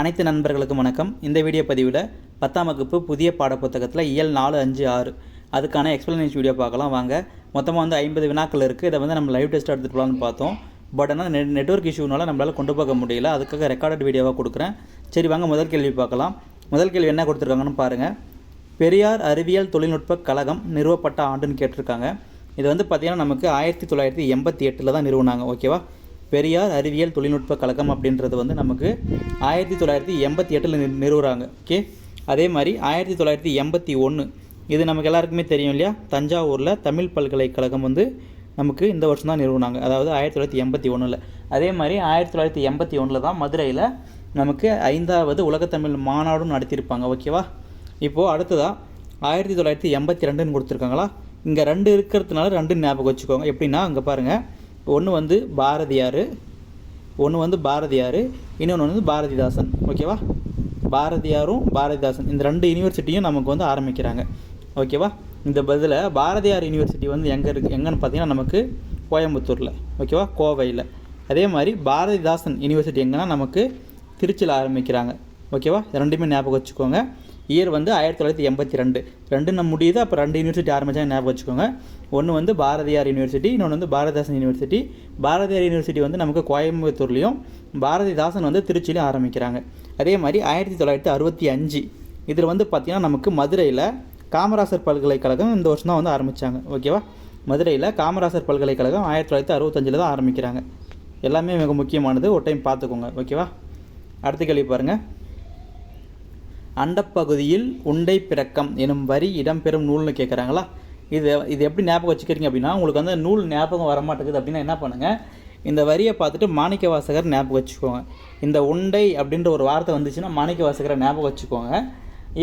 அனைத்து நண்பர்களுக்கும் வணக்கம். இந்த வீடியோ பதிவில் பத்தாம் வகுப்பு புதிய பாடப்புத்தகத்தில் இயல் நாலு அஞ்சு ஆறு. அதுக்கான எக்ஸ்பிளனேஷன் வீடியோ பார்க்கலாம். வாங்க. மொத்தமாக வந்து ஐம்பது வினாக்கள் இருக்குது இதை வந்து நம்ம லைவ் டெஸ்ட் எடுத்துகிட்டு போகலான்னு பார்த்தோம். பட் ஆனால் நெட் நெட்ஒர்க் இஷ்யூனால நம்மளால் கொண்டு போக முடியல. அதுக்காக ரெக்கார்டட் வீடியோவாக கொடுக்குறேன். சரி வாங்க. முதல் கேள்வி பார்க்கலாம். முதல் கேள்வி என்ன கொடுத்துருக்காங்கன்னு பாருங்கள் பெரியார் அறிவியல் தொழில்நுட்ப கழகம் நிறுவப்பட்ட ஆண்டுன்னு கேட்டிருக்காங்க. இது வந்து பார்த்திங்கன்னா நமக்கு ஆயிரத்தி தொள்ளாயிரத்தி எண்பத்தி எட்டில் தான் நிறுவனாங்க. ஓகேவா பெரியார் அறிவியல் தொழில்நுட்ப கழகம் அப்படின்றது வந்து நமக்கு ஆயிரத்தி தொள்ளாயிரத்தி எண்பத்தி எட்டில் நிறு நிறுவுறாங்க. ஓகே? அதே மாதிரி ஆயிரத்தி தொள்ளாயிரத்தி எண்பத்தி ஒன்று இது நமக்கு எல்லாருக்குமே தெரியும் இல்லையா? தஞ்சாவூரில் தமிழ் பல்கலைக்கழகம் வந்து நமக்கு இந்த வருஷம் தான் நிறுவனாங்க. அதாவது ஆயிரத்தி தொள்ளாயிரத்தி எண்பத்தி ஒன்றில் அதே மாதிரி ஆயிரத்தி தொள்ளாயிரத்தி எண்பத்தி ஒன்றில் தான் மதுரையில் நமக்கு ஐந்தாவது உலகத்தமிழ் மாநாடும் நடத்தியிருப்பாங்க. ஓகேவா? இப்போது அடுத்ததாக ஆயிரத்தி தொள்ளாயிரத்தி எண்பத்தி ரெண்டுன்னு கொடுத்துருக்காங்களா? இங்கே ரெண்டு இருக்கிறதுனால ரெண்டு ஞாபகம் வச்சுக்கோங்க. எப்படின்னா அங்கே பாருங்கள் ஒன்று வந்து பாரதியார் ஒன்று வந்து பாரதியார் இன்னொன்று வந்து பாரதிதாசன். ஓகேவா பாரதியாரும் பாரதிதாசன். இந்த ரெண்டு யூனிவர்சிட்டியும் நமக்கு வந்து ஆரம்பிக்கிறாங்க. ஓகேவா இந்த பதில் பாரதியார் யூனிவர்சிட்டி வந்து எங்கே இருக்குது எங்கன்னு பார்த்தீங்கன்னா நமக்கு கோயம்புத்தூரில். ஓகேவா கோவையில். அதே மாதிரி பாரதிதாசன் யூனிவர்சிட்டி எங்கன்னா நமக்கு திருச்சியில் ஆரம்பிக்கிறாங்க. ஓகேவா ரெண்டுமே ஞாபகம் வச்சுக்கோங்க. இயர் வந்து ஆயிரத்தி தொள்ளாயிரத்தி எண்பத்தி ரெண்டு. ரெண்டு நம்ம முடியுது அப்போ ரெண்டு யூனிவர்சிட்டி ஆரம்பித்தா ஞாபகம் வச்சுக்கோங்க. ஒன்று வந்து பாரதியார் யூனிவர்சிட்டி இன்னொன்று வந்து பாரதிதாசன் யூனிவர்சிட்டி பாரதியார் யூனிவர்சிட்டி வந்து நமக்கு கோயம்புத்தூர்லேயும் பாரதிதாசன் வந்து திருச்சியிலையும் ஆரம்பிக்கிறாங்க. அதே மாதிரி ஆயிரத்தி தொள்ளாயிரத்தி அறுபத்தி அஞ்சு. இதில் வந்து பார்த்திங்கன்னா நமக்கு மதுரையில் காமராசர் பல்கலைக்கழகம் இந்த வருஷம் தான் வந்து ஆரம்பித்தாங்க ஓகேவா மதுரையில் காமராசர் பல்கலைக்கழகம் ஆயிரத்தி தொள்ளாயிரத்தி அறுபத்தஞ்சில் தான் ஆரம்பிக்கிறாங்க. எல்லாமே மிக முக்கியமானது ஒரு டைம் பார்த்துக்கோங்க. ஓகேவா அடுத்த கேள்வி பாருங்கள் அண்டப்பகுதியில் உண்டை பிறக்கம் எனும் வரி இடம்பெறும் நூல்னு கேட்குறாங்களா இது இது எப்படி ஞாபகம் வச்சுக்கிறீங்க அப்படின்னா உங்களுக்கு வந்து நூல் ஞாபகம் வர மாட்டேங்குது அப்படின்னா என்ன பண்ணுங்கள் இந்த வரியை பார்த்துட்டு மாணிக்க வாசகர் ஞாபகம் வச்சுக்கோங்க. இந்த உண்டை அப்படின்ற ஒரு வார்த்தை வந்துச்சுன்னா மாணிக்க வாசகரை ஞாபகம் வச்சுக்கோங்க.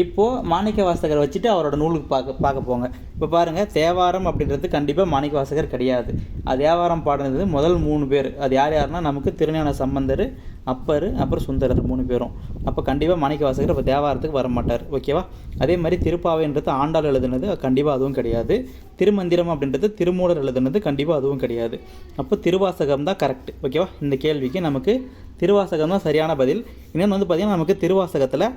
இப்போது மாணிக்க வாசகர் வச்சுட்டு அவரோட நூலுக்கு பார்க்க பார்க்க போங்க. இப்போ பாருங்கள் தேவாரம் அப்படின்றது கண்டிப்பாக மாணிக்க வாசகர் கிடையாது. அது தேவாரம் பாடினது முதல் மூணு பேர். அது யார் யாருன்னா நமக்கு திருஞான சம்பந்தர் அப்பர் அப்புறம் சுந்தரர் மூணு பேரும். அப்போ கண்டிப்பாக மாணிக்க வாசகர் இப்போ தேவாரத்துக்கு வர மாட்டார் ஓகேவா? அதே மாதிரி திருப்பாவைன்றது ஆண்டாள் எழுதுனது கண்டிப்பாக அதுவும் கிடையாது. திருமந்திரம் அப்படின்றது திருமூலர் எழுதுனது கண்டிப்பாக அதுவும் கிடையாது. அப்போ திருவாசகம் தான் கரெக்ட் ஓகேவா இந்த கேள்விக்கு நமக்கு திருவாசகம் தான் சரியான பதில். இன்னொன்று வந்து பார்த்திங்கன்னா நமக்கு திருவாசகத்தில்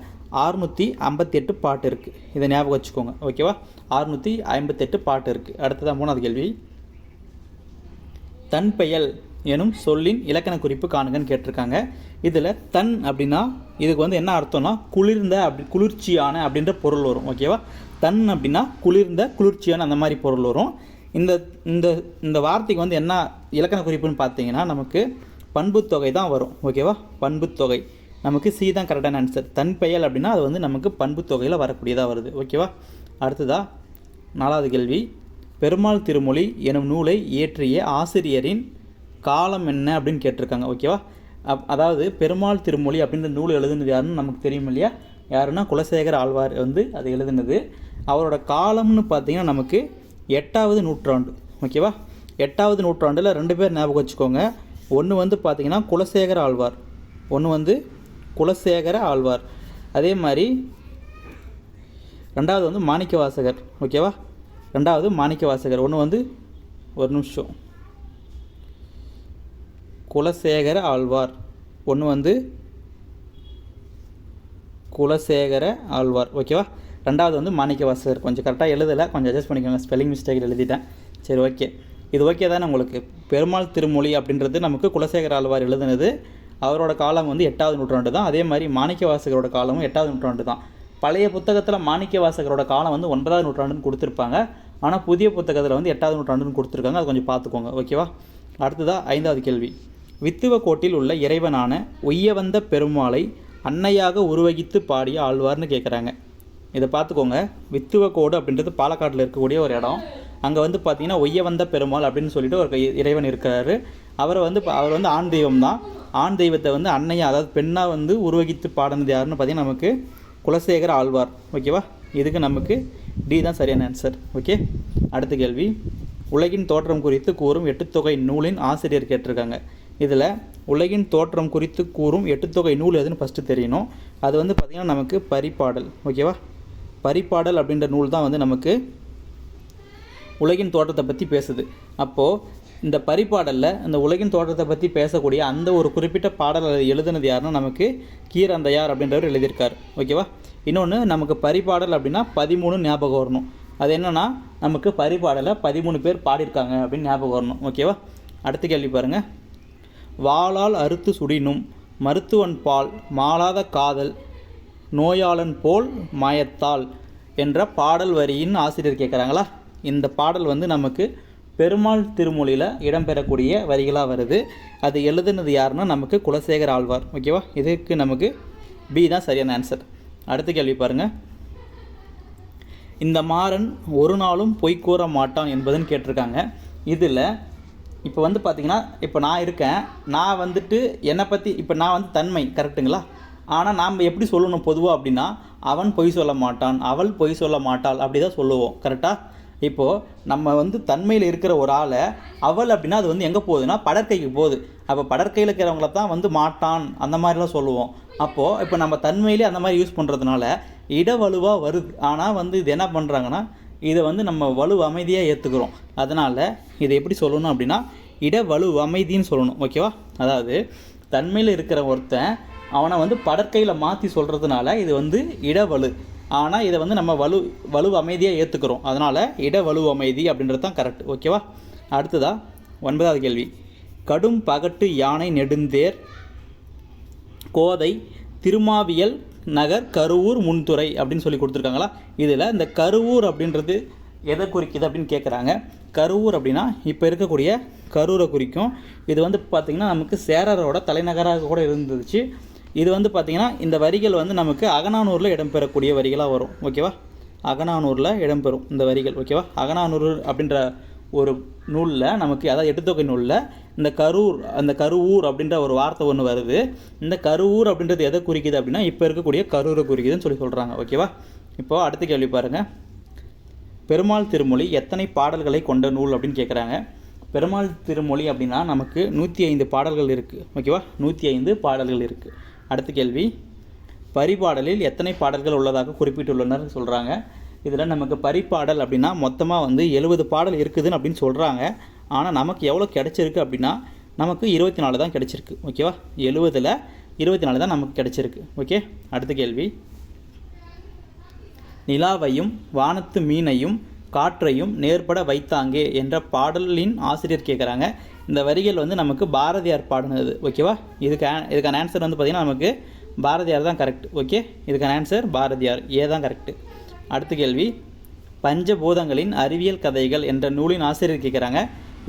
அறுநூற்றி ஐம்பத்தி எட்டு பாட்டு இருக்குது இதை ஞாபகம் வச்சுக்கோங்க. ஓகேவா அறுநூற்றி ஐம்பத்தெட்டு பாட்டு இருக்குது அடுத்ததான் மூணாவது கேள்வி. தன் பெயல் எனும் சொல்லின் இலக்கண குறிப்பு காணுங்கன்னு கேட்டிருக்காங்க. இதில் தன் அப்படின்னா இதுக்கு வந்து என்ன அர்த்தம்னா குளிர்ந்த அப்படி குளிர்ச்சியான அப்படின்ற பொருள் வரும். ஓகேவா தன் அப்படின்னா குளிர்ந்த குளிர்ச்சியான அந்த மாதிரி பொருள் வரும். இந்த இந்த இந்த வார்த்தைக்கு வந்து என்ன இலக்கண குறிப்புன்னு பார்த்தீங்கன்னா நமக்கு பண்புத்தொகை தான் வரும். ஓகேவா பண்புத்தொகை நமக்கு சி தான் கரெக்டான ஆன்சர் தன் பெயல் அப்படின்னா அது வந்து நமக்கு பண்புத்தொகையில் வரக்கூடியதாக வருது. ஓகேவா அடுத்ததாக நாலாவது கேள்வி. பெருமாள் திருமொழி எனும் நூலை இயற்றிய ஆசிரியரின் காலம் என்ன? அப்படின்னு கேட்டிருக்காங்க. ஓகேவா அப் அதாவது பெருமாள் திருமொழி அப்படின்ற நூல் எழுதுனது யாருன்னு நமக்கு தெரியும் இல்லையா? யாருன்னா குலசேகர் ஆழ்வார் வந்து அது எழுதுனது. அவரோட காலம்னு பார்த்தீங்கன்னா நமக்கு எட்டாவது நூற்றாண்டு ஓகேவா எட்டாவது நூற்றாண்டில் ரெண்டு பேர் ஞாபகம் வச்சுக்கோங்க. ஒன்று வந்து பார்த்தீங்கன்னா குலசேகர ஆழ்வார் ஒன்று வந்து குலசேகர ஆழ்வார். அதே மாதிரி ரெண்டாவது வந்து மாணிக்க வாசகர் ஓகேவா ரெண்டாவது மாணிக்க வாசகர் ஒன்று வந்து ஒரு நிமிஷம். குலசேகர ஆழ்வார் ஒன்று வந்து குலசேகர ஆழ்வார் ஓகேவா ரெண்டாவது வந்து மாணிக்க வாசகர் கொஞ்சம் கரெக்டாக எழுதலை. கொஞ்சம் அட்ஜஸ்ட் பண்ணிக்கோங்க. ஸ்பெல்லிங் மிஸ்டேக் எழுதிட்டேன். சரி ஓகே இது ஓகே தானே உங்களுக்கு? பெருமாள் திருமொழி அப்படின்றது நமக்கு குலசேகர ஆழ்வார் எழுதுனது. அவரோட காலம் வந்து எட்டாவது நூற்றாண்டு தான். அதே மாதிரி மாணிக்க வாசகரோட காலமும் எட்டாவது நூற்றாண்டு தான். பழைய புத்தகத்தில் மாணிக்க வாசகரோட காலம் வந்து ஒன்பதாவது நூற்றாண்டுன்னு கொடுத்துருப்பாங்க. ஆனால் புதிய புத்தகத்தில் வந்து எட்டாவது நூற்றாண்டுன்னு கொடுத்துருக்காங்க. அது கொஞ்சம் பார்த்துக்கோங்க. ஓகேவா அடுத்ததாக ஐந்தாவது கேள்வி. வித்துவ கோட்டில் உள்ள இறைவனான உய்யவந்த பெருமாளை அன்னையாக உருவகித்து பாடிய ஆழ்வார்னு கேட்குறாங்க இதை பார்த்துக்கோங்க. வித்துவக்கோடு அப்படின்றது பாலக்காட்டில் இருக்கக்கூடிய ஒரு இடம். அங்கே வந்து பார்த்தீங்கன்னா ஒய்யவந்த பெருமாள் அப்படின்னு சொல்லிட்டு ஒரு இறைவன் இருக்கிறாரு அவரை வந்து அவர் வந்து ஆண் தெய்வம் தான். ஆண் தெய்வத்தை வந்து அன்னையா அதாவது பெண்ணாக வந்து உருவகித்து பாடினது யாருன்னு பார்த்தீங்கன்னா நமக்கு குலசேகர ஆழ்வார். ஓகேவா? இதுக்கு நமக்கு டி தான் சரியான ஆன்சர் ஓகே? அடுத்த கேள்வி. உலகின் தோற்றம் குறித்து கூறும் எட்டுத்தொகை நூலின் ஆசிரியர் கேட்டிருக்காங்க. இதில் உலகின் தோற்றம் குறித்து கூறும் எட்டுத்தொகை நூல் எதுன்னு ஃபஸ்ட்டு தெரியணும். அது வந்து பார்த்திங்கன்னா நமக்கு பரிபாடல் ஓகேவா? பரிபாடல் அப்படின்ற நூல் தான் வந்து நமக்கு உலகின் தோற்றத்தை பற்றி பேசுது. அப்போது இந்த பரிபாடலில் இந்த உலகின் தோற்றத்தை பற்றி பேசக்கூடிய அந்த ஒரு குறிப்பிட்ட பாடல் எழுதுனது யாருன்னா நமக்கு கீரந்தையார் அப்படின்றவர் எழுதியிருக்கார். ஓகேவா இன்னொன்று நமக்கு பரிபாடல் அப்படின்னா பதிமூணு ஞாபகம் வரணும். அது என்னென்னா நமக்கு பரிபாடலை பதிமூணு பேர் பாடியிருக்காங்க அப்படின்னு ஞாபகம் வரணும். ஓகேவா அடுத்த கேள்வி பாருங்கள் வாளால் அறுத்து சுடினும் மருத்துவன் பால் மாளாத காதல் நோயாளன் போல் மாயத்தால் என்ற பாடல் வரியின் ஆசிரியர் கேட்குறாங்களா? இந்த பாடல் வந்து நமக்கு பெருமாள் திருமொழியில் இடம்பெறக்கூடிய வரிகளாக வருது. அது எழுதுனது யாருன்னா நமக்கு குலசேகர் ஆழ்வார். ஓகேவா? இதுக்கு நமக்கு பி தான் சரியான ஆன்சர் அடுத்த கேள்வி பாருங்கள் இந்த மாறன் ஒரு நாளும் பொய் கூற மாட்டான் என்பதுன்னு கேட்டிருக்காங்க. இதில் இப்போ வந்து பார்த்திங்கன்னா இப்போ நான் இருக்கேன். நான் வந்துட்டு என்னை பற்றி இப்போ நான் வந்து தன்மை கரெக்டுங்களா ஆனால் நாம் எப்படி சொல்லணும் பொதுவாக அப்படின்னா அவன் பொய் சொல்ல மாட்டான் அவள் பொய் சொல்ல மாட்டாள் அப்படி தான் சொல்லுவோம் கரெக்டாக இப்போது நம்ம வந்து தன்மையில் இருக்கிற ஒரு ஆளை அவள் அப்படின்னா அது வந்து எங்கே போகுதுன்னா படற்கைக்கு போகுது. அப்போ படற்கையில் இருக்கிறவங்கள தான் வந்து மாட்டான் அந்த மாதிரிலாம் சொல்லுவோம். அப்போது இப்போ நம்ம தன்மையிலே அந்த மாதிரி யூஸ் பண்ணுறதுனால இடவலுவாக வருது. ஆனால் வந்து இது என்ன பண்ணுறாங்கன்னா இதை வந்து நம்ம வலு அமைதியாக ஏற்றுக்கிறோம் அதனால் இதை எப்படி சொல்லணும் அப்படின்னா இட வலு அமைதின்னு சொல்லணும் ஓகேவா அதாவது தன்மையில் இருக்கிற ஒருத்தன் அவனை வந்து படற்கையில் மாற்றி சொல்கிறதுனால இது வந்து இடவலு. ஆனால் இதை வந்து நம்ம வலு வலு அமைதியாக ஏற்றுக்கிறோம் அதனால் இட வலு அமைதி அப்படின்றது தான் கரெக்ட் ஓகேவா அடுத்ததா ஒன்பதாவது கேள்வி. கடும் பகட்டு யானை நெடுந்தேர் கோதை திருமாவியல் நகர் கருவூர் முன்துறை அப்படின்னு சொல்லி கொடுத்துருக்காங்களா? இதில் இந்த கருவூர் அப்படின்றது எதை குறிக்குது அப்படின்னு கேட்குறாங்க கருவூர் அப்படின்னா இப்போ இருக்கக்கூடிய கரூரை குறிக்கும். இது வந்து பார்த்திங்கன்னா நமக்கு சேரரோட தலைநகராக கூட இருந்துச்சு. இது வந்து பார்த்திங்கன்னா இந்த வரிகள் வந்து நமக்கு அகநானூரில் இடம்பெறக்கூடிய வரிகளாக வரும். ஓகேவா? அகநானூரில் இடம்பெறும் இந்த வரிகள் ஓகேவா? அகநானூறு அப்படின்ற ஒரு நூலில் நமக்கு அதாவது எட்டுத்தொகை நூலில் இந்த கரூர் அந்த கருவூர் அப்படின்ற ஒரு வார்த்தை ஒன்று வருது. இந்த கருவூர் அப்படின்றது எதை குறிக்குது அப்படின்னா இப்போ இருக்கக்கூடிய கரூரை குறிக்குதுன்னு சொல்லி சொல்கிறாங்க ஓகேவா? இப்போது அடுத்த கேள்வி பாருங்கள் பெருமாள் திருமொழி எத்தனை பாடல்களை கொண்ட நூல் அப்படின்னு கேட்குறாங்க பெருமாள் திருமொழி அப்படின்னா நமக்கு நூற்றி ஐந்து பாடல்கள் இருக்குது ஓகேவா? நூற்றி ஐந்து பாடல்கள் இருக்குது அடுத்த கேள்வி. பரிபாடலில் எத்தனை பாடல்கள் உள்ளதாக குறிப்பிட்டுள்ளனர் சொல்கிறாங்க இதில் நமக்கு பரிபாடல் அப்படின்னா மொத்தமாக வந்து எழுபது பாடல் இருக்குதுன்னு அப்படின்னு சொல்கிறாங்க ஆனால் நமக்கு எவ்வளோ கிடச்சிருக்கு அப்படின்னா நமக்கு இருபத்தி நாலு தான் கிடச்சிருக்கு. ஓகேவா? எழுபதில் இருபத்தி நாலு தான் நமக்கு கிடச்சிருக்கு. ஓகே? அடுத்த கேள்வி. நிலாவையும் வானத்து மீனையும் காற்றையும் நேர்பட வைத்தாங்கே என்ற பாடலின் ஆசிரியர் கேட்குறாங்க இந்த வரிகள் வந்து நமக்கு பாரதியார் பாடினது ஓகேவா இதுக்கு இதுக்கான ஆன்சர் வந்து பார்த்திங்கன்னா நமக்கு பாரதியார் தான் கரெக்ட் ஓகே இதுக்கான ஆன்சர் பாரதியார் ஏ தான் கரெக்டு அடுத்த கேள்வி பஞ்சபூதங்களின் அறிவியல் கதைகள் என்ற நூலின் ஆசிரியர் கேட்குறாங்க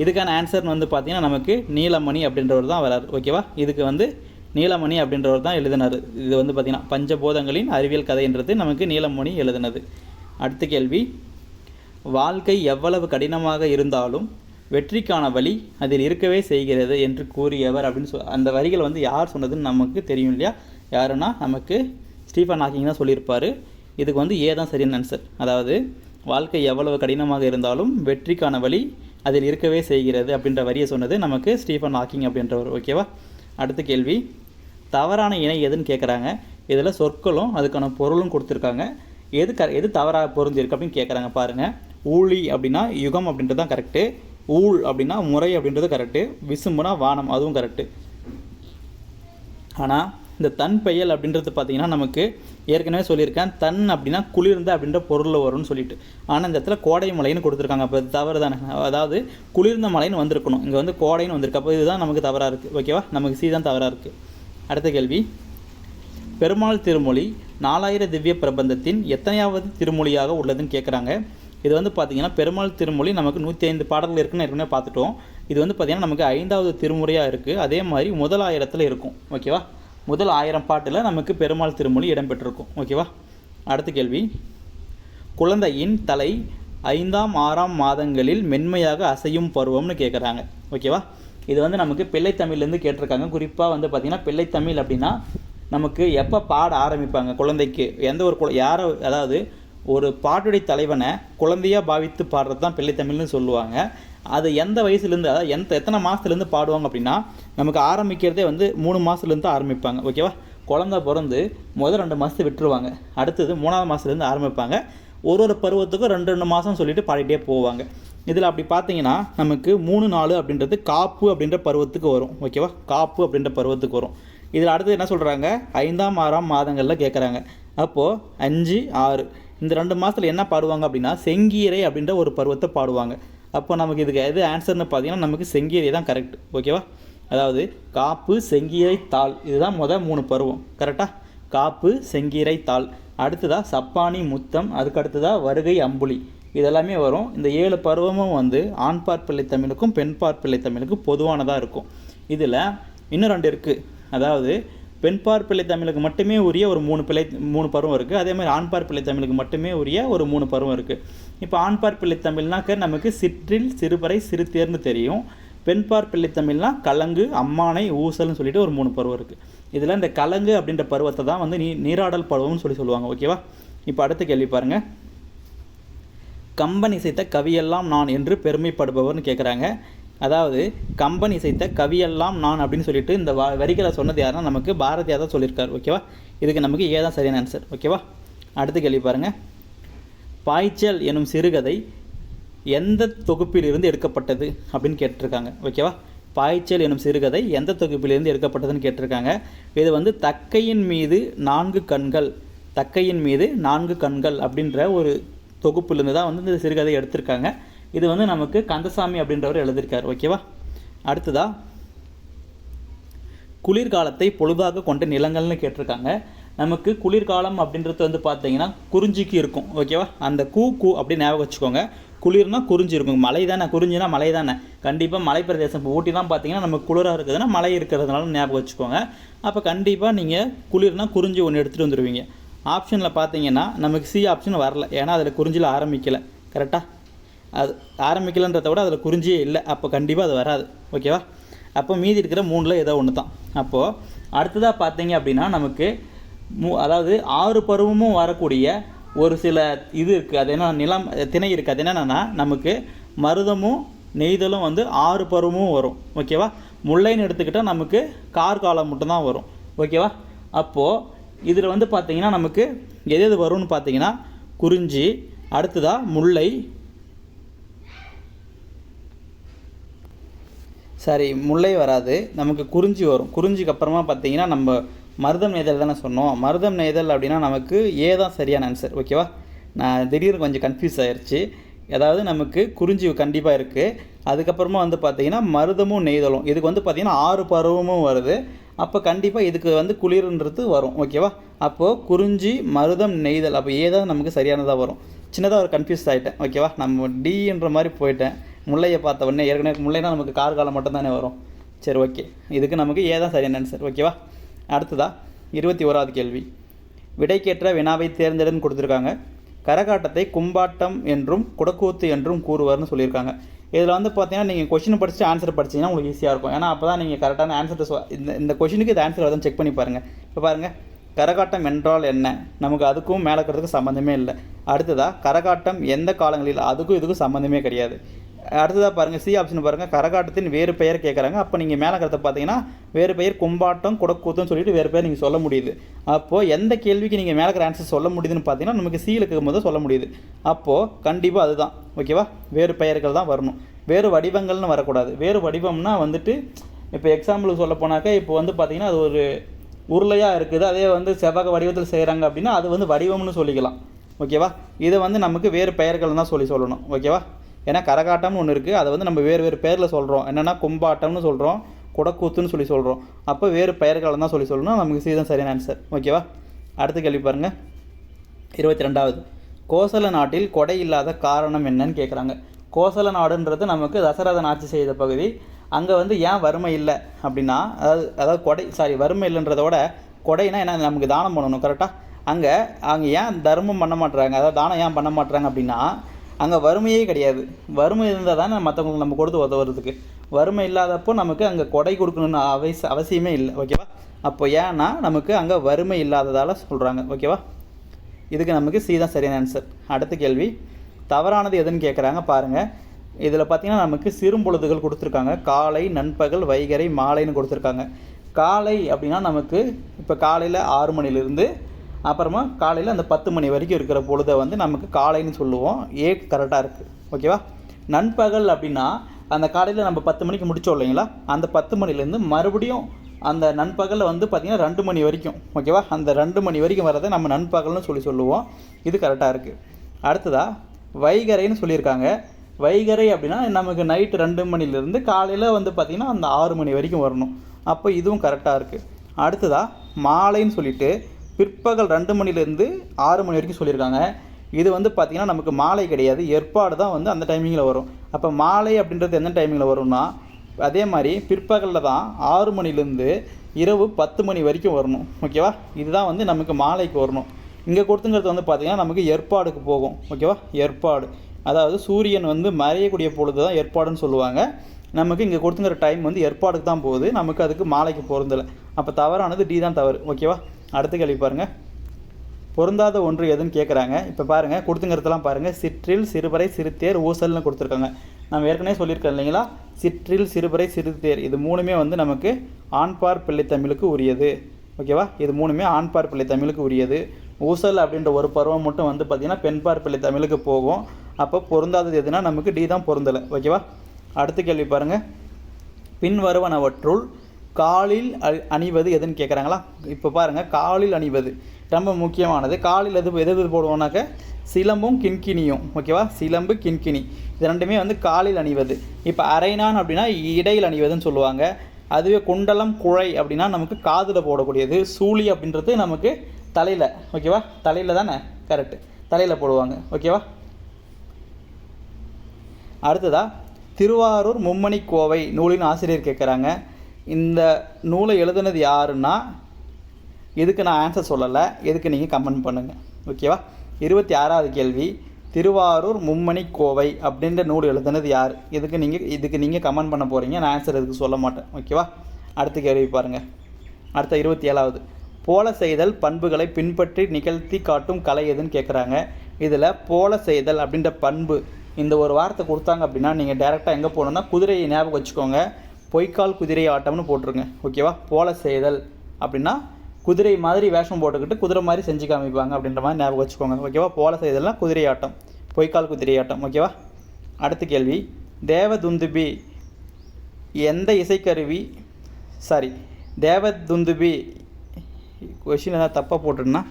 இதுக்கான ஆன்சர் வந்து பார்த்திங்கன்னா நமக்கு நீலமணி அப்படின்றவர் தான் வராரு ஓகேவா இதுக்கு வந்து நீலமணி அப்படின்றவர் தான் எழுதினார். இது வந்து பார்த்திங்கன்னா பஞ்சபூதங்களின் அறிவியல் கதைன்றது நமக்கு நீலமணி எழுதினது. அடுத்த கேள்வி வாழ்க்கை எவ்வளவு கடினமாக இருந்தாலும் வெற்றிக்கான வழி அதில் இருக்கவே செய்கிறது என்று கூறியவர் அப்படின்னு சொல் அந்த வரிகள் வந்து யார் சொன்னதுன்னு நமக்கு தெரியும் இல்லையா? யாருன்னா நமக்கு ஸ்டீஃபன் ஹாக்கிங் தான் சொல்லியிருப்பார். இதுக்கு வந்து ஏ தான் சரியான ஆன்சர் அதாவது வாழ்க்கை எவ்வளவு கடினமாக இருந்தாலும் வெற்றிக்கான வழி அதில் இருக்கவே செய்கிறது அப்படின்ற வரியை சொன்னது நமக்கு ஸ்டீஃபன் ஹாக்கிங் அப்படின்றவர். ஓகேவா? அடுத்த கேள்வி. தவறான இணை எதுன்னு கேட்குறாங்க இதில் சொற்களும் அதுக்கான பொருளும் கொடுத்துருக்காங்க. எது க எது தவறாக பொருந்திருக்கு அப்படின்னு கேட்குறாங்க பாருங்கள் ஊழி அப்படின்னா யுகம் அப்படின்றது தான் கரெக்டு ஊழ் அப்படின்னா முறை அப்படின்றது கரெக்டு விசும்புனா வானம் அதுவும் கரெக்டு ஆனால் இந்த தன் பெயல் அப்படின்றது பார்த்தீங்கன்னா நமக்கு ஏற்கனவே சொல்லியிருக்கேன். தன் அப்படின்னா குளிர்ந்த அப்படின்ற பொருளில் வரும்னு சொல்லிட்டு. ஆனால் இந்த இடத்துல கோடை மலைன்னு கொடுத்துருக்காங்க. அப்போ தவறு தானே? அதாவது குளிர்ந்த மலைன்னு வந்திருக்கணும். இங்கே வந்து கோடைன்னு வந்திருக்கு. அப்போ இதுதான் நமக்கு தவறாக இருக்குது ஓகேவா நமக்கு சி தான் தவறாக இருக்குது அடுத்த கேள்வி. பெருமாள் திருமொழி நாலாயிர திவ்ய பிரபந்தத்தின் எத்தனையாவது திருமொழியாக உள்ளதுன்னு கேட்குறாங்க இது வந்து பார்த்திங்கன்னா பெருமாள் திருமொழி நமக்கு நூற்றி ஐந்து பாடல்கள் இருக்குன்னு ஏற்கனவே பார்த்துட்டோம். இது வந்து பார்த்திங்கன்னா நமக்கு ஐந்தாவது திருமுறையாக இருக்குது அதே மாதிரி முதல் ஆயிரத்தில் இருக்கும். ஓகேவா முதல் ஆயிரம் பாட்டில் நமக்கு பெருமாள் திருமொழி இடம்பெற்றிருக்கும். ஓகேவா அடுத்த கேள்வி. குழந்தையின் தலை ஐந்தாம் ஆறாம் மாதங்களில் மென்மையாக அசையும் பருவம்னு கேட்குறாங்க ஓகேவா இது வந்து நமக்கு பிள்ளைத்தமிழ்லேருந்து கேட்டிருக்காங்க. குறிப்பாக வந்து பார்த்திங்கன்னா பிள்ளைத்தமிழ் அப்படின்னா நமக்கு எப்போ பாட ஆரம்பிப்பாங்க குழந்தைக்கு? எந்த ஒரு குழ யாரை அதாவது ஒரு பாட்டுடைய தலைவனை குழந்தையாக பாவித்து பாடுறது தான் பிள்ளைத்தமிழ்னு சொல்லுவாங்க. அது எந்த வயசுலேருந்து அதாவது எந்த எத்தனை மாதத்துலேருந்து பாடுவாங்க அப்படின்னா நமக்கு ஆரம்பிக்கிறதே வந்து மூணு மாதத்துலேருந்து ஆரம்பிப்பாங்க. ஓகேவா குழந்த பிறந்து முதல் ரெண்டு மாதத்தை விட்டுருவாங்க. அடுத்தது மூணாவது மாதத்துலேருந்து ஆரம்பிப்பாங்க. ஒரு ஒரு பருவத்துக்கும் ரெண்டு ரெண்டு மாதம் சொல்லிட்டு பாடிட்டே போவாங்க. இதில் அப்படி பார்த்தீங்கன்னா நமக்கு மூணு நாலு அப்படின்றது காப்பு அப்படின்ற பருவத்துக்கு வரும். ஓகேவா காப்பு அப்படின்ற பருவத்துக்கு வரும். இதில் அடுத்து என்ன சொல்கிறாங்க ஐந்தாம் ஆறாம் மாதங்களில் கேட்குறாங்க அப்போது அஞ்சு ஆறு. இந்த ரெண்டு மாதத்தில் என்ன பாடுவாங்க அப்படின்னா செங்கீரை அப்படின்ற ஒரு பருவத்தை பாடுவாங்க. அப்போ நமக்கு இதுக்கு எது ஆன்சர்னு பார்த்தீங்கன்னா நமக்கு செங்கீரை தான் கரெக்ட் ஓகேவா அதாவது காப்பு செங்கீரை தாள். இதுதான் முத மூணு பருவம். கரெக்டாக காப்பு செங்கீரை தாள். அடுத்ததா சப்பானி முத்தம். அதுக்கு அடுத்ததாக வருகை அம்புலி. இதெல்லாமே வரும். இந்த ஏழு பருவமும் வந்து ஆண் பார்ப்பிள்ளை தமிழுக்கும் பெண் பார்ப்பிள்ளை தமிழுக்கும் பொதுவானதாக இருக்கும். இதில் இன்னும் ரெண்டு இருக்குது அதாவது பெண்பார் பிள்ளை தமிழுக்கு மட்டுமே உரிய ஒரு மூணு பிள்ளை மூணு பருவம் இருக்குது அதே மாதிரி ஆண்பார் பிள்ளை தமிழுக்கு மட்டுமே உரிய ஒரு மூணு பருவம் இருக்குது இப்போ ஆண்பார் பிள்ளை தமிழ்னாக்க நமக்கு சிற்றில் சிறுபறை சிறுதேர்னு தெரியும். பெண்பார் பிள்ளை தமிழ்னா கலங்கு அம்மானை ஊசல்னு சொல்லிட்டு ஒரு மூணு பருவம் இருக்குது இதில் இந்த கலங்கு அப்படின்ற பருவத்தை தான் வந்து நீ நீராடல் பருவம்னு சொல்லி சொல்லுவாங்க. ஓகேவா இப்போ அடுத்த கேள்வி பாருங்கள் கம்பன் இசைத்த கவியெல்லாம் நான் என்று பெருமைப்படுபவர்னு கேட்குறாங்க அதாவது கம்பன் இசைத்த கவியெல்லாம் நான் அப்படின்னு சொல்லிட்டு இந்த வ வரிகளை சொன்னது யாருன்னா நமக்கு பாரதியார் தான் சொல்லியிருக்கார் ஓகேவா இதுக்கு நமக்கு ஏ தான் சரியான ஆன்சர் ஓகேவா அடுத்த கேள்வி பாருங்கள் பாய்ச்சல் எனும் சிறுகதை எந்த தொகுப்பிலிருந்து எடுக்கப்பட்டது அப்படின்னு கேட்டிருக்காங்க ஓகேவா பாய்ச்சல் எனும் சிறுகதை எந்த தொகுப்பிலிருந்து எடுக்கப்பட்டதுன்னு கேட்டிருக்காங்க. இது வந்து தக்கையின் மீது நான்கு கண்கள் தக்கையின் மீது நான்கு கண்கள் அப்படின்ற ஒரு தொகுப்பிலிருந்து தான் வந்து இந்த சிறுகதை எடுத்திருக்காங்க. இது வந்து நமக்கு கந்தசாமி அப்படின்றவர் எழுதியிருக்கார் ஓகேவா? அடுத்ததா குளிர்காலத்தை பொழுதாக கொண்ட நிலங்கள்னு கேட்டிருக்காங்க. நமக்கு குளிர்காலம் அப்படின்றது வந்து பார்த்தீங்கன்னா குறிஞ்சிக்கு இருக்கும் ஓகேவா? அந்த கூ கூ அப்படி ஞாபகம் வச்சுக்கோங்க. குளிர்னா குறிஞ்சி இருக்கும். மலை தானே குறிஞ்சினா மலை தானே. கண்டிப்பாக மலை பிரதேசம் இப்போ ஊட்டிலாம் பார்த்தீங்கன்னா நமக்கு குளிராக இருக்குதுன்னா மலை இருக்கிறதுனால ஞாபகம் வச்சுக்கோங்க. அப்போ கண்டிப்பாக நீங்கள் குளிர்னா குறிஞ்சி ஒன்று எடுத்துகிட்டு வந்துடுவீங்க ஆப்ஷனில் பார்த்தீங்கன்னா நமக்கு சி ஆப்ஷன் வரல. ஏன்னா அதில் குறிஞ்சியில் ஆரம்பிக்கலை. கரெக்டாக அது ஆரம்பிக்கலன்றத விட அதில் குறிஞ்சியே இல்லை. அப்போ கண்டிப்பாக அது வராது. ஓகேவா? அப்போ மீதி இருக்கிற மூணில் ஏதோ ஒன்று தான். அப்போது அடுத்ததாக பார்த்தீங்க அப்படின்னா நமக்கு மூ அதாவது ஆறு பருவமும் வரக்கூடிய ஒரு சில இது இருக்குது அது என்ன நிலம் திணை இருக்குது அது என்னென்னா நமக்கு மருதமும் நெய்தலும் வந்து ஆறு பருவமும் வரும். ஓகேவா? முல்லைன்னு எடுத்துக்கிட்டால் நமக்கு கார் காலம் மட்டும்தான் வரும். ஓகேவா? அப்போது இதில் வந்து பார்த்திங்கன்னா நமக்கு எது எது வரும்னு பார்த்தீங்கன்னா குறிஞ்சி அடுத்ததாக முல்லை சாரி முல்லை வராது. நமக்கு குறிஞ்சி வரும். குறிஞ்சிக்கு அப்புறமா பார்த்தீங்கன்னா நம்ம மருதம் நெய்தல் தானே சொன்னோம். மருதம் நெய்தல் அப்படின்னா நமக்கு ஏ தான் சரியான ஆன்சர் ஓகேவா நான் திடீர்னு கொஞ்சம் கன்ஃபியூஸ் ஆயிடுச்சு அதாவது நமக்கு குறிஞ்சி கண்டிப்பாக இருக்குது அதுக்கப்புறமா வந்து பார்த்தீங்கன்னா மருதமும் நெய்தலும். இதுக்கு வந்து பார்த்திங்கன்னா ஆறு பருவமும் வருது. அப்போ கண்டிப்பாக இதுக்கு வந்து குளிர்ன்றது வரும். ஓகேவா அப்போது குறிஞ்சி மருதம் நெய்தல். அப்போ ஏதாவது நமக்கு சரியானதாக வரும். சின்னதாக ஒரு கன்ஃபியூஸ் ஆகிட்டேன் ஓகேவா நம்ம டின்ற மாதிரி போயிட்டேன். முல்லையை பார்த்த உடனே ஏற்கனவே முல்லைனா நமக்கு கார் காலம் மட்டும்தானே வரும். சரி ஓகே. இதுக்கு நமக்கு ஏ தான் சரியான ஆன்சர் ஓகேவா? அடுத்ததா இருபத்தி ஓராவது கேள்வி. விடைக்கேற்ற வினாவை தேர்ந்தெடுன்னு கொடுத்துருக்காங்க. கரகாட்டத்தை கும்பாட்டம் என்றும் குடக்கூத்து என்றும் கூறுவார்னு சொல்லியிருக்காங்க. இதில் வந்து பார்த்தீங்கன்னா நீங்கள் கொஷின் படிச்சுட்டு ஆன்சர் படிச்சீங்கன்னா உங்களுக்கு ஈஸியாக இருக்கும். ஏன்னா அப்போ தான் நீங்கள் கரெக்டான ஆன்சர் இந்த இந்த கொஷினுக்கு இது ஆன்சர் வந்து செக் பண்ணி பாருங்கள் இப்போ பாருங்கள் கரகாட்டம் என்றால் என்ன? நமக்கு அதுக்கும் மேலே இருக்கிறதுக்கு சம்மந்தமே இல்லை. அடுத்ததாக கரகாட்டம் எந்த காலங்களில்? அதுக்கும் இதுக்கும் சம்மந்தமே கிடையாது. அடுத்ததாக பாருங்கள் சி ஆப்ஷன் பாருங்கள் கரகாட்டத்தின் வேறு பெயர் கேட்குறாங்க அப்போ நீங்கள் மேலே கருத்தை பார்த்தீங்கன்னா வேறு பெயர் கும்பாட்டம் குடக்கூத்துன்னு சொல்லிட்டு வேறு பெயர் நீங்கள் சொல்ல முடியுது. அப்போது எந்த கேள்விக்கு நீங்கள் மேலே இருக்கிற ஆன்சர் சொல்ல முடியுதுன்னு பார்த்தீங்கன்னா நமக்கு சியில் இருக்கும்போது சொல்ல முடியுது. அப்போது கண்டிப்பாக அதுதான். ஓகேவா வேறு பெயர்கள் தான் வரணும். வேறு வடிவங்கள்னு வரக்கூடாது. வேறு வடிவம்னா வந்துட்டு இப்போ எக்ஸாம்பிளுக்கு சொல்ல போனாக்கா இப்போ வந்து பார்த்தீங்கன்னா அது ஒரு உருளையாக இருக்குது. அதே வந்து செவ்வக வடிவத்தில் செய்கிறாங்க அப்படின்னா அது வந்து வடிவம்னு சொல்லிக்கலாம். ஓகேவா இதை வந்து நமக்கு வேறு பெயர்கள் தான் சொல்லி சொல்லணும். ஓகேவா ஏன்னா கரகாட்டம்னு ஒன்று இருக்குது அதை வந்து நம்ம வேறு வேறு பேரில் சொல்கிறோம் என்னென்னா கும்பாட்டம்னு சொல்கிறோம் குடக்கூத்துன்னு சொல்லி சொல்கிறோம் அப்போ வேறு பெயர்களை தான் சொல்லி சொல்லணும். நமக்கு சீதான் சரியான ஆன்சர் ஓகேவா அடுத்த கேள்வி பாருங்கள் இருபத்தி ரெண்டாவது கோசல நாட்டில் கொடை இல்லாத காரணம் என்னன்னு கேட்குறாங்க கோசல நாடுன்றது நமக்கு தசரதன் ஆட்சி செய்த பகுதி. அங்கே வந்து ஏன் வறுமை இல்லை அப்படின்னா அதாவது அதாவது கொடை சாரி வறுமை இல்லைன்றதோட கொடைனா என்ன நமக்கு தானம் பண்ணணும் கரெக்டாக அங்கே அங்கே ஏன் தர்மம் பண்ண மாட்டுறாங்க அதாவது தானம் ஏன் பண்ண மாட்டுறாங்க அப்படின்னா அங்கே வறுமையே கிடையாது. வறுமை இருந்தால் தானே மற்றவங்களுக்கு நம்ம கொடுத்து உதவுறதுக்கு. வறுமை இல்லாதப்போ நமக்கு அங்கே கொடை கொடுக்கணும்னு அவசிய அவசியமே இல்லை. ஓகேவா அப்போ ஏன்னா நமக்கு அங்கே வறுமை இல்லாததால் சொல்கிறாங்க ஓகேவா இதுக்கு நமக்கு சி தான் சரியான ஆன்சர் அடுத்த கேள்வி. தவறானது எதுன்னு கேட்குறாங்க பாருங்கள் இதில் பார்த்தீங்கன்னா நமக்கு சிறும்பொழுதுகள் கொடுத்துருக்காங்க. காலை நண்பகல் வைகறை மாலைன்னு கொடுத்துருக்காங்க. காலை அப்படின்னா நமக்கு இப்போ காலையில் ஆறு மணிலேருந்து அப்புறமா காலையில் அந்த பத்து மணி வரைக்கும் இருக்கிற பொழுதை வந்து நமக்கு காலைன்னு சொல்லுவோம். ஏ கரெக்டாக இருக்குது ஓகேவா நண்பகல் அப்படின்னா அந்த காலையில் நம்ம பத்து மணிக்கு முடிச்சோம் இல்லைங்களா? அந்த பத்து மணிலேருந்து மறுபடியும் அந்த நண்பகலில் வந்து பார்த்திங்கன்னா ரெண்டு மணி வரைக்கும். ஓகேவா அந்த ரெண்டு மணி வரைக்கும் வரதை நம்ம நண்பகல்னு சொல்லி சொல்லுவோம். இது கரெக்டாக இருக்குது அடுத்ததாக வைகரைன்னு சொல்லியிருக்காங்க. வைகரை அப்படின்னா நமக்கு நைட்டு ரெண்டு மணிலேருந்து காலையில் வந்து பார்த்திங்கன்னா அந்த ஆறு மணி வரைக்கும் வரணும். அப்போ இதுவும் கரெக்டாக இருக்குது அடுத்ததாக மாலைன்னு சொல்லிட்டு பிற்பகல் ரெண்டு மணிலேருந்து ஆறு மணி வரைக்கும் சொல்லியிருக்காங்க. இது வந்து பார்த்திங்கன்னா நமக்கு மாலை கிடையாது. ஏற்பாடு தான் வந்து அந்த டைமிங்கில் வரும். அப்போ மாலை அப்படின்றது எந்த டைமிங்கில் வரும்னா அதே மாதிரி பிற்பகலில் தான் ஆறு மணிலேருந்து இரவு பத்து மணி வரைக்கும் வரணும். ஓகேவா இதுதான் வந்து நமக்கு மாலைக்கு வரணும். இங்கே கொடுத்துங்கிறது வந்து பார்த்திங்கன்னா நமக்கு ஏற்பாடுக்கு போகும். ஓகேவா ஏற்பாடு. அதாவது சூரியன் வந்து மறையக்கூடிய பொழுது தான் ஏற்பாடுன்னு சொல்லுவாங்க. நமக்கு இங்கே கொடுத்துங்கிற டைம் வந்து ஏற்பாடுக்கு தான் போகுது. நமக்கு அதுக்கு மாலைக்கு பொருந்தலை. அப்போ தவறானது டி தான் தவறு. ஓகேவா அடுத்த கேள்வி பாருங்கள் பொருந்தாத ஒன்று எதுன்னு கேட்குறாங்க இப்போ பாருங்கள் கொடுத்துங்கிறதெல்லாம் பாருங்கள் சிற்றில் சிறுபறை சிறுத்தேர் ஊசல்னு கொடுத்துருக்காங்க. நம்ம ஏற்கனவே சொல்லியிருக்கோம் இல்லைங்களா? சிற்றில் சிறுபறை சிறுத்தேர். இது மூணுமே வந்து நமக்கு ஆண்பார் பிள்ளை தமிழுக்கு உரியது. ஓகேவா? இது மூணுமே ஆண்பார் பிள்ளை தமிழுக்கு உரியது. ஊசல் அப்படின்ற ஒரு பருவம் மட்டும் வந்து பார்த்திங்கன்னா பெண்பார் பிள்ளை தமிழுக்கு போகும். அப்போ பொருந்தாதது எதுனா நமக்கு டி தான் பொருந்தலை. ஓகேவா? அடுத்த கேள்வி பாருங்கள் பின்வருவனவற்றுள் காலில் அணிவது எதுன்னு கேட்குறாங்களா இப்போ பாருங்கள் காலில் அணிவது. ரொம்ப முக்கியமானது. காலில் எது எது எது போடுவோம்னாக்க? சிலம்பும் கிண்கிணியும். ஓகேவா? சிலம்பு கிண்கிணி. இது ரெண்டுமே வந்து காலில் அணிவது. இப்போ அரைநான் அப்படின்னா இடையில் அணிவதுன்னு சொல்லுவாங்க. அதுவே குண்டலம் குழை அப்படின்னா நமக்கு காதில் போடக்கூடியது. சூளி அப்படின்றது நமக்கு தலையில். ஓகேவா? தலையில் தானே? கரெக்டு தலையில் போடுவாங்க. ஓகேவா? அடுத்ததா திருவாரூர் மும்மணி கோவை நூலின் ஆசிரியர் கேட்குறாங்க இந்த நூலை எழுதுனது யாருன்னா இதுக்கு நான் ஆன்சர் சொல்லலை. எதுக்கு நீங்கள் கமெண்ட் பண்ணுங்கள் ஓகேவா இருபத்தி ஆறாவது கேள்வி. திருவாரூர் மும்மணி கோவை அப்படின்ற நூல் எழுதுனது யார்? இதுக்கு நீங்கள் இதுக்கு நீங்கள் கமெண்ட் பண்ண போகிறீங்க நான் ஆன்சர் இதுக்கு சொல்ல மாட்டேன். ஓகேவா அடுத்த கேள்வி பாருங்கள் அடுத்த இருபத்தி ஏழாவது. போல செய்தல் பண்புகளை பின்பற்றி நிகழ்த்தி காட்டும் கலை எதுன்னு கேட்குறாங்க இதில் போல செய்தல் அப்படின்ற பண்பு இந்த ஒரு வார்த்தை கொடுத்தாங்க அப்படின்னா நீங்கள் டேரெக்டாக எங்கே போகணுன்னா குதிரையை ஞாபகம் வச்சுக்கோங்க. பொய்க்கால் குதிரை ஆட்டம்னு போட்டிருங்க ஓகேவா போல செய்தல் அப்படின்னா குதிரை மாதிரி வேஷம் போட்டுக்கிட்டு குதிரை மாதிரி செஞ்சு காமிப்பாங்க அப்படின்ற மாதிரி ஞாபகம் வச்சுக்கோங்க ஓகேவா போல செய்தல்னால் குதிரை ஆட்டம் பொய்க்கால் குதிரை ஆட்டம் ஓகேவா அடுத்த கேள்வி தேவதுந்துபி எந்த இசைக்கருவி சாரி தேவதுந்துபி கொஷின் ஏதாவது தப்பாக போட்டுருன்னா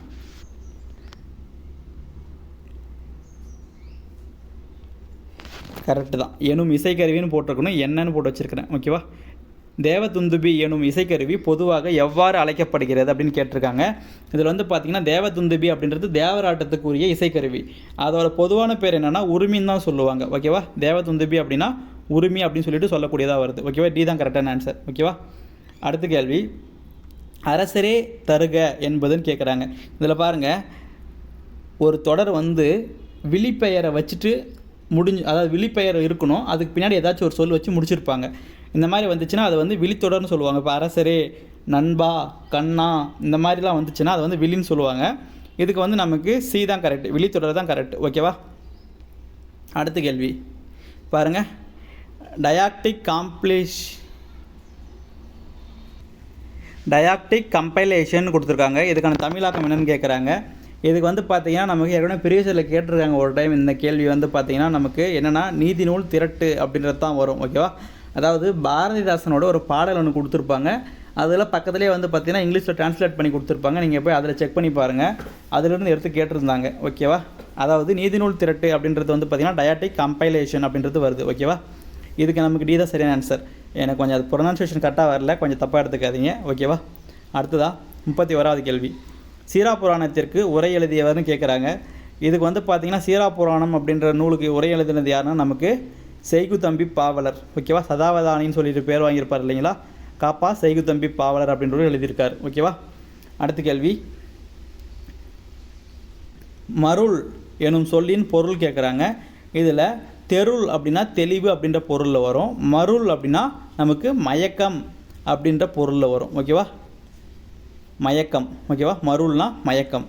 கரெக்டு தான். எனும் இசைக்கருவின்னு போட்டிருக்கணும். என்னன்னு போட்டு வச்சுருக்கிறேன். ஓகேவா தேவதுந்துபி எனும் இசைக்கருவி பொதுவாக எவ்வாறு அழைக்கப்படுகிறது அப்படின்னு கேட்டிருக்காங்க. இதில் வந்து பார்த்திங்கன்னா தேவதுந்துபி அப்படின்றது தேவராட்டத்துக்குரிய இசைக்கருவி. அதோட பொதுவான பேர் என்னென்னா உரிமின்னு தான் சொல்லுவாங்க. ஓகேவா தேவதுந்துபி அப்படின்னா உரிமை அப்படின்னு சொல்லிட்டு சொல்லக்கூடியதாக வருது. ஓகேவா டி தான் கரெக்டான ஆன்சர் ஓகேவா அடுத்த கேள்வி. அரசரே தருக என்பதுன்னு கேட்குறாங்க இதில் பாருங்கள் ஒரு தொடர் வந்து விழிப்பெயரை வச்சுட்டு முடிஞ்சு அதாவது விழிப்பெயர் இருக்கணும். அதுக்கு பின்னாடி ஏதாச்சும் ஒரு சொல் வச்சு முடிச்சிருப்பாங்க. இந்த மாதிரி வந்துச்சுன்னா அது வந்து விழித்தொடர்னு சொல்லுவாங்க. இப்போ அரசரே நண்பா கண்ணா இந்த மாதிரிலாம் வந்துச்சுன்னா அது வந்து விழின்னு சொல்லுவாங்க. இதுக்கு வந்து நமக்கு சி தான் கரெக்ட் விழித்தொடர் தான் கரெக்ட் ஓகேவா அடுத்த கேள்வி. பாருங்கள் டயாக்டிக் காம்ப்ளிஷ் டயாக்டிக் கம்பைலேஷன் கொடுத்துருக்காங்க. இதுக்கான தமிழாக்கம் என்னென்னு கேட்குறாங்க இதுக்கு வந்து பார்த்தீங்கன்னா நமக்கு ஏற்கனவே ப்ரீவியஸில் கேட்டிருக்காங்க ஒரு டைம் இந்த கேள்வி வந்து பார்த்தீங்கன்னா நமக்கு என்னென்னா நீதி நூல் திரட்டு அப்படின்றது தான் வரும் ஓகேவா அதாவது பாரதிதாசனோட ஒரு பாடல் ஒன்று கொடுத்துருப்பாங்க. அதில் பக்கத்துலேயே வந்து பார்த்தீங்கன்னா இங்கிலீஷில் ட்ரான்ஸ்லேட் பண்ணி கொடுத்துருப்பாங்க. நீங்கள் போய் அதில் செக் பண்ணி பாருங்கள் அதிலிருந்து எடுத்து கேட்டிருந்தாங்க ஓகேவா அதாவது நீதிநூல் திரட்டு அப்படின்றது வந்து பார்த்தீங்கன்னா டயாட்டிக் கம்பைலேஷன் அப்படின்றது வருது ஓகேவா இதுக்கு நமக்கு டி தான் சரியான ஆன்சர் எனக்கு கொஞ்சம் அது ப்ரொனன்சியேஷன் கரெக்டாக வரல. கொஞ்சம் தப்பாக எடுத்துக்காதீங்க ஓகேவா அடுத்ததா முப்பத்தி ஓராவது கேள்வி. சீரா புராணத்திற்கு உரை எழுதியவர்னு கேட்குறாங்க இதுக்கு வந்து பார்த்தீங்கன்னா சீரா புராணம் அப்படின்ற நூலுக்கு உரை எழுதினது யாருன்னா நமக்கு செய்குதம்பி பாவலர். ஓகேவா? சதாவதானின்னு சொல்லிட்டு பேர் வாங்கியிருப்பார் இல்லைங்களா? காப்பா செய்குதம்பி பாவலர் அப்படின்றவர் எழுதியிருக்கார். ஓகேவா? அடுத்த கேள்வி. மருள் எனும் சொல்லின் பொருள் கேட்குறாங்க இதில் தெருள் அப்படின்னா தெளிவு அப்படின்ற பொருளில் வரும். மருள் அப்படின்னா நமக்கு மயக்கம் அப்படின்ற பொருளில் வரும். ஓகேவா? மயக்கம். ஓகேவா மருள்னா மயக்கம்.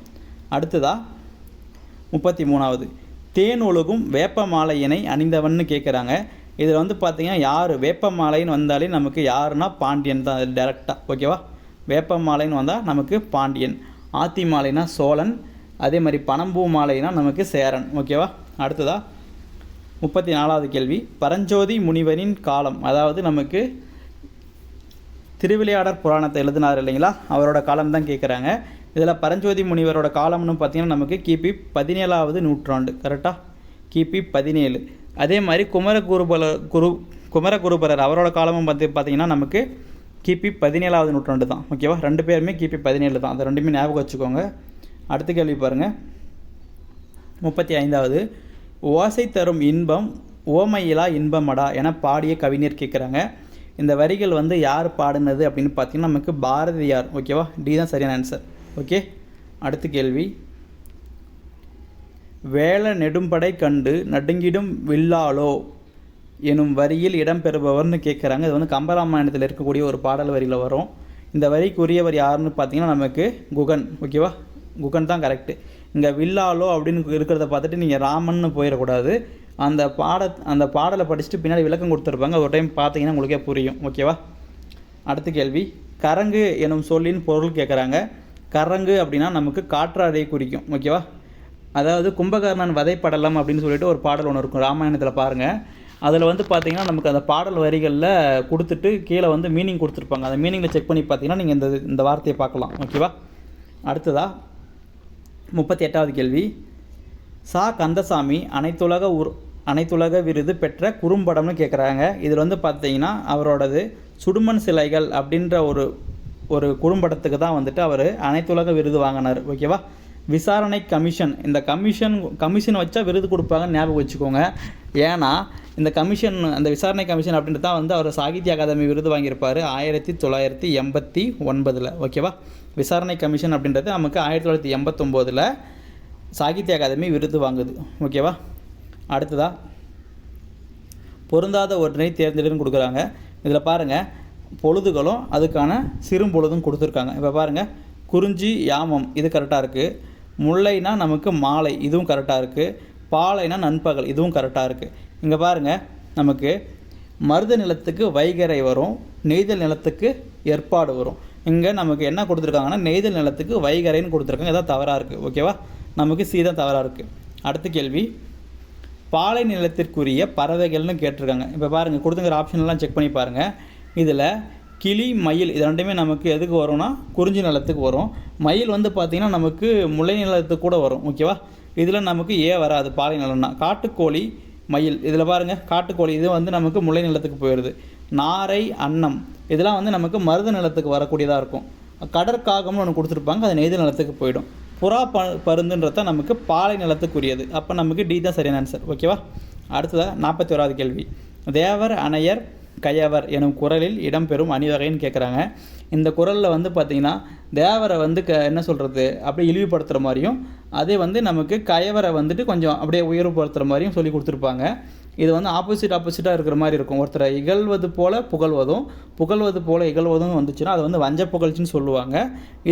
அடுத்ததா? முப்பத்தி மூணாவது தேன் ஒழுகும் வேப்ப மாலையினை அணிந்தவன்னு கேட்குறாங்க இதில் வந்து பார்த்தீங்கன்னா யார்? வேப்ப மாலைன்னு வந்தாலே நமக்கு யாருன்னா பாண்டியன் தான் டேரெக்டாக ஓகேவா வேப்ப மாலைன்னு வந்தால் நமக்கு பாண்டியன். ஆத்தி மாலைனா சோழன். அதே மாதிரி பனம்பூ மாலைனா நமக்கு சேரன். ஓகேவா அடுத்ததா? முப்பத்தி நாலாவது கேள்வி. பரஞ்சோதி முனிவரின் காலம். அதாவது நமக்கு திருவிளையாடற் புராணத்தை எழுதினார் இல்லைங்களா? அவரோட காலம் தான் கேட்குறாங்க இதில் பரஞ்சோதி முனிவரோட காலம்னு பார்த்திங்கன்னா நமக்கு கிபி பதினேழாவது நூற்றாண்டு கரெக்டாக கிபி பதினேழு. அதே மாதிரி குமரகுருபல குரு குமரகுருபரர் அவரோட காலமும் பார்த்து பார்த்தீங்கன்னா நமக்கு கிபி பதினேழாவது நூற்றாண்டு தான் ஓகேவா ரெண்டு பேருமே கிபி பதினேழு தான். அதை ரெண்டுமே ஞாபகம் வச்சுக்கோங்க. அடுத்த கேள்வி பாருங்கள் முப்பத்தி ஐந்தாவது ஓசை தரும் இன்பம் ஓமையிலா இன்பமடா என பாடிய கவிஞர் கேட்குறாங்க இந்த வரிகள் வந்து யார் பாடினது அப்படின்னு பார்த்தீங்கன்னா நமக்கு பாரதியார் ஓகேவா டி தான் சரியான ஆன்சர் ஓகே அடுத்த கேள்வி. வேலை நெடும்படை கண்டு நடுங்கிடும் வில்லாலோ எனும் வரியில் இடம்பெறுபவர்னு கேட்குறாங்க இது வந்து கம்பராமாயணத்தில் இருக்கக்கூடிய ஒரு பாடல் வரியில் வரும். இந்த வரிக்குரியவர் யாருன்னு பார்த்தீங்கன்னா நமக்கு குகன் ஓகேவா குகன் தான் கரெக்டு இங்கே வில்லாலோ அப்படின்னு இருக்கிறத பார்த்துட்டு நீங்கள் ராமன்னு போயிடக்கூடாது. அந்த பாட அந்த பாடலை படிச்சுட்டு பின்னாடி விளக்கம் கொடுத்துருப்பாங்க. ஒரு டைம் பார்த்தீங்கன்னா உங்களுக்கே புரியும். ஓகேவா அடுத்த கேள்வி. கரங்கு எனும் சொல்லின் பொருள் கேட்குறாங்க கரங்கு அப்படின்னா நமக்கு காற்றாடையை குறிக்கும். ஓகேவா அதாவது கும்பகர்ணன் வதைப்படலம் அப்படின்னு சொல்லிட்டு ஒரு பாடல் ஒன்று இருக்கும். ராமாயணத்தில் பாருங்கள் அதில் வந்து பார்த்தீங்கன்னா நமக்கு அந்த பாடல் வரிகளில் கொடுத்துட்டு கீழே வந்து மீனிங் கொடுத்துருப்பாங்க. அந்த மீனிங்கில் செக் பண்ணி பார்த்தீங்கன்னா நீங்கள் இந்த இந்த வார்த்தையை பார்க்கலாம். ஓகேவா அடுத்ததா முப்பத்தி எட்டாவது கேள்வி. சா கந்தசாமி அனைத்துலக உர் அனைத்துலக விருது பெற்ற குறும்படம்னு கேட்குறாங்க இதில் வந்து பார்த்தீங்கன்னா அவரோடது சுடுமண் சிலைகள் அப்படின்ற ஒரு ஒரு குறும்படத்துக்கு தான் வந்துட்டு அவர் அனைத்துலக விருது வாங்கினார். ஓகேவா விசாரணை கமிஷன். இந்த கமிஷன் கமிஷன் வச்சா விருது கொடுப்பாங்கன்னு ஞாபகம் வச்சுக்கோங்க. ஏன்னா இந்த கமிஷன் அந்த விசாரணை கமிஷன் அப்படின்றது தான் வந்து அவர் சாகித்ய அகாதமி விருது வாங்கியிருப்பார் ஆயிரத்தி தொள்ளாயிரத்தி எண்பத்தி ஒன்பதில். ஓகேவா விசாரணை கமிஷன் அப்படின்றது நமக்கு ஆயிரத்தி தொள்ளாயிரத்தி எண்பத்தொம்போதில் சாகித்ய அகாதமி விருது வாங்குது. ஓகேவா அடுத்ததா? பொருந்தாத ஒன்றை தேர்ந்தெடுன்னு கொடுக்குறாங்க. இதில் பாருங்கள் பொழுதுகளும் அதுக்கான சிறும்பொழுதும் கொடுத்துருக்காங்க. இப்போ பாருங்கள் குறிஞ்சி யாமம் இது கரெக்டாக இருக்குது முல்லைனா நமக்கு மாலை இதுவும் கரெக்டாக இருக்குது பாலைனா நண்பகல் இதுவும் கரெக்டாக இருக்குது இங்கே பாருங்கள் நமக்கு மருத நிலத்துக்கு வைகரை வரும் நெய்தல் நிலத்துக்கு ஏற்பாடு வரும். இங்கே நமக்கு என்ன கொடுத்துருக்காங்கன்னா நெய்தல் நிலத்துக்கு வைகரைன்னு கொடுத்துருக்காங்க. இதான் தவறாக இருக்குது ஓகேவா நமக்கு சீதான் தவறாக இருக்குது அடுத்த கேள்வி பாலை நிலத்திற்குரிய பறவைகள்னு கேட்டிருக்காங்க. இப்போ பாருங்கள் கொடுத்துங்கிற ஆப்ஷன்லாம் செக் பண்ணி பாருங்கள் இதில் கிளி மயில் இது ரெண்டுமே நமக்கு எதுக்கு வரும்னா குறிஞ்சி நிலத்துக்கு வரும். மயில் வந்து பார்த்திங்கன்னா நமக்கு முல்லை நிலத்துக்கு கூட வரும் ஓகேவா இதில் நமக்கு ஏ வராது பாலை நிலம்னா. காட்டுக்கோழி மயில் இதில் பாருங்கள் காட்டுக்கோழி இது வந்து நமக்கு முல்லை நிலத்துக்கு போயிடுது நாரை அன்னம் இதெல்லாம் வந்து நமக்கு மருத நிலத்துக்கு வரக்கூடியதாக இருக்கும். கடற்காகம்னு ஒன்று கொடுத்துருப்பாங்க அது நெய்து நிலத்துக்கு போயிடும். புறா ப பருந்துன்றது தான் நமக்கு பாலை நிலத்துக்குரியது. அப்போ நமக்கு டி தான் சரியான ஆன்சர் ஓகேவா அடுத்ததாக நாற்பத்தி ஓராவது கேள்வி. தேவர் அணையர் கயவர் எனும் குரலில் இடம்பெறும் அணிவகைன்னு கேட்குறாங்க இந்த குரலில் வந்து பார்த்திங்கன்னா தேவரை வந்து க என்ன சொல்கிறது அப்படியே இழிவுபடுத்துகிற மாதிரியும் அதே வந்து நமக்கு கயவரை வந்துட்டு கொஞ்சம் அப்படியே உயர்வுபடுத்துகிற மாதிரியும் சொல்லி கொடுத்துருப்பாங்க. இது வந்து ஆப்போசிட் ஆப்போசிட்டாக இருக்கிற மாதிரி இருக்கும். ஒருத்தரை இகழ்வது போல் புகழ்வதும் புகழ்வது போல் இகழ்வதும் வந்துச்சுன்னா அது வந்து வஞ்ச புகழ்ச்சின்னு சொல்லுவாங்க.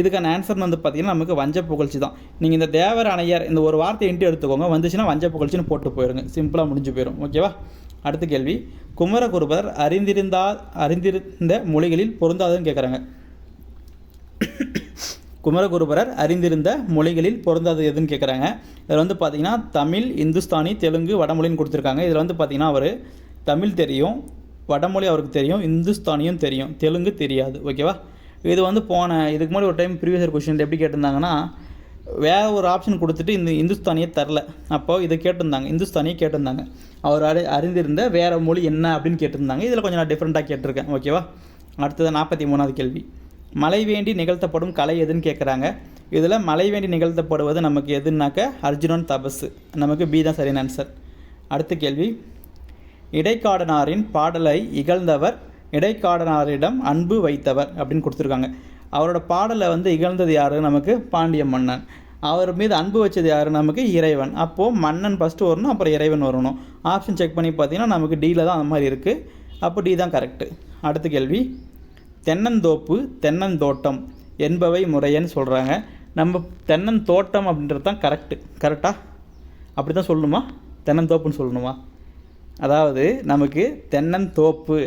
இதுக்கான ஆன்சர் வந்து பார்த்திங்கன்னா நமக்கு வஞ்ச புகழ்ச்சி தான். நீங்கள் இந்த தேவர் அணையர் இந்த ஒரு வார்த்தை இன்ட்டு எடுத்துக்கோங்க. வந்துச்சுன்னா வஞ்ச புகழ்ச்சின்னு போட்டு போயிருங்க. சிம்பிளாக முடிஞ்சு போயிடும் ஓகேவா அடுத்த கேள்வி. குமரகுருபர் அறிந்திருந்தா அறிந்திருந்த மொழிகளில் பொருந்தாதுன்னு கேட்குறாங்க குமரகுருபரர் அறிந்திருந்த மொழிகளில் பொருந்தாது எதுன்னு கேட்குறாங்க இதில் வந்து பார்த்தீங்கன்னா தமிழ் இந்துஸ்தானி தெலுங்கு வடமொழின்னு கொடுத்துருக்காங்க. இதில் வந்து பார்த்தீங்கன்னா அவர் தமிழ் தெரியும் வடமொழி அவருக்கு தெரியும் இந்துஸ்தானியும் தெரியும் தெலுங்கு தெரியாது. ஓகேவா இது வந்து போன இதுக்கு முன்னாடி ஒரு டைம் ப்ரீவியஸ் கொஷின் எப்படி கேட்டிருந்தாங்கன்னா வேறு ஒரு ஆப்ஷன் கொடுத்துட்டு இந்த இந்துஸ்தானியை தரல. அப்போ இதை கேட்டிருந்தாங்க இந்துஸ்தானியை கேட்டிருந்தாங்க. அவர் அறி அறிந்திருந்த வேறு மொழி என்ன அப்படின்னு கேட்டிருந்தாங்க. இதில் கொஞ்சம் நான் டிஃப்ரெண்ட்டாக கேட்டிருக்கேன். ஓகேவா அடுத்தது நாற்பத்தி மூணாவது கேள்வி. மலை வேண்டி நிகழ்த்தப்படும் கலை எதுன்னு கேட்குறாங்க இதில் மலை வேண்டி நிகழ்த்தப்படுவது நமக்கு எதுனாக்க அர்ஜுனன் தபசு. நமக்கு பி தான் சரியான ஆன்சர் அடுத்த கேள்வி. இடைக்காடனாரின் பாடலை இகழ்ந்தவர் இடைக்காடனாரிடம் அன்பு வைத்தவர் அப்படின்னு கொடுத்துருக்காங்க. அவரோட பாடலை வந்து இகழ்ந்தது யார்? நமக்கு பாண்டிய மன்னன். அவர் மீது அன்பு வச்சது யார்? நமக்கு இறைவன். அப்போது மன்னன் ஃபஸ்ட்டு வரணும் அப்புறம் இறைவன் வரணும். ஆப்ஷன் செக் பண்ணி பார்த்தீங்கன்னா நமக்கு டியில் தான் அந்த மாதிரி இருக்குது அப்போ டி தான் கரெக்டு அடுத்த கேள்வி. தென்னந்தோப்பு தென்னந்தோட்டம் என்பவை முறையன்னு சொல்கிறாங்க நம்ம தென்னந்தோட்டம் அப்படின்றது தான் கரெக்டு கரெக்டாக அப்படி தான் சொல்லணுமா? தென்னந்தோப்புன்னு சொல்லணுமா? அதாவது நமக்கு தென்னந்தோப்பு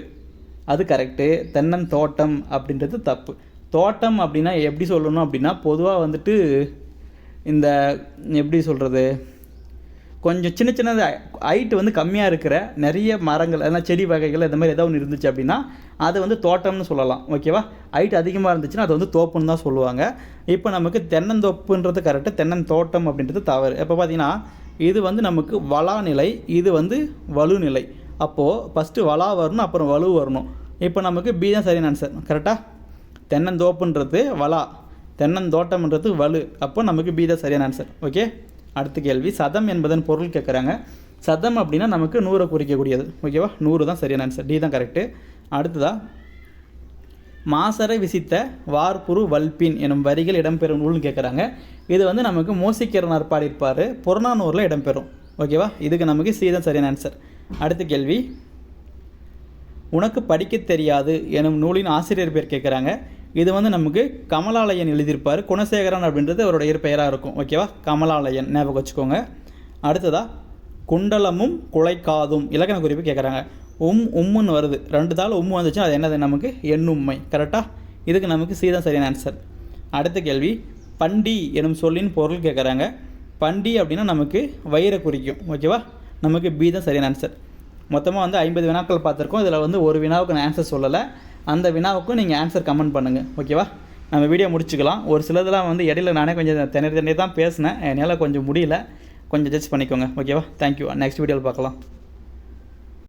அது கரெக்டு தென்னந்தோட்டம் அப்படின்றது தப்பு. தோட்டம் அப்படின்னா எப்படி சொல்லணும் அப்படின்னா பொதுவாக வந்துட்டு இந்த எப்படி சொல்கிறது கொஞ்சம் சின்ன சின்னது ஹைட் வந்து கம்மியாக இருக்கிற நிறைய மரங்கள் அதெல்லாம் செடி வகைகள் இந்த மாதிரி ஏதோ ஒன்று இருந்துச்சு அப்படின்னா அது வந்து தோட்டம்னு சொல்லலாம். ஓகேவா ஹைட் அதிகமாக இருந்துச்சுன்னா அது வந்து தோப்புன்னு தான் சொல்லுவாங்க. இப்போ நமக்கு தென்னந்தோப்புன்றது கரெக்டு தென்னந்தோட்டம் அப்படின்றது தவறு. இப்போ பார்த்தீங்கன்னா இது வந்து நமக்கு வளா நிலை இது வந்து வலு நிலை அப்போது ஃபஸ்ட்டு வளா வரணும் அப்புறம் வலு வரணும். இப்போ நமக்கு பி தான் சரியான ஆன்சர் கரெக்டாக தென்னந்தோப்புன்றது வளா தென்னந்தோட்டம்ன்றது வலு. அப்போ நமக்கு பி தான் சரியான ஆன்சர் ஓகே அடுத்த கேள்வி சதம் என்பதன் பொருள் கேட்குறாங்க. சதம் அப்படின்னா நமக்கு நூறை குறிக்கக்கூடியது. ஓகேவா? நூறு தான் சரியான ஆன்சர் டி தான் கரெக்டு அடுத்ததாக மாசரை விசித்த வார்புரு வல்பின் எனும் வரிகள் இடம்பெறும் நூல்னு கேட்குறாங்க. இது வந்து நமக்கு மோசிக்கிறனார் பாடியிருப்பார். புறநானூரில் இடம்பெறும். ஓகேவா? இதுக்கு நமக்கு சி தான் சரியான ஆன்சர் அடுத்த கேள்வி உனக்கு படிக்க தெரியாது எனும் நூலின் ஆசிரியர் பேர் கேட்குறாங்க. இது வந்து நமக்கு கமலாலயன் எழுதியிருப்பார் குணசேகரன் அப்படின்றது அவரோட இயற்பெயராக இருக்கும். ஓகேவா கமலாலயன் ஞாபகம் வச்சுக்கோங்க. அடுத்ததா குண்டலமும் குலைக்காதும் இலக்கண குறிப்பு கேட்குறாங்க உம் உம்முன்னு வருது. ரெண்டு தாள் உம்மு வந்துச்சுன்னா அது என்னது நமக்கு? எண்ணும்மை. கரெக்டாக இதுக்கு நமக்கு சி தான் சரியான ஆன்சர் அடுத்த கேள்வி பண்டி எனும் சொல்லின் பொருள் கேட்குறாங்க பண்டி அப்படின்னா நமக்கு வயிறை குறிக்கும். ஓகேவா நமக்கு பி தான் சரியான ஆன்சர் மொத்தமாக வந்து ஐம்பது வினாக்கள் பார்த்துருக்கோம். இதில் வந்து ஒரு வினாவுக்கு நான் ஆன்சர் சொல்லலை. அந்த வினாவுக்கும் நீங்கள் ஆன்சர் கமெண்ட் பண்ணுங்கள் ஓகேவா நம்ம வீடியோ முடிச்சுக்கலாம். ஒரு சிலதெல்லாம் வந்து இடையில நானே கொஞ்சம் திணறி திணறி தான் பேசினேன். என்னால் கொஞ்சம் முடியல. கொஞ்சம் ஜட்ஜ் பண்ணிக்கோங்க. ஓகேவா தேங்க்யூ நெக்ஸ்ட் வீடியோவில் பார்க்கலாம்.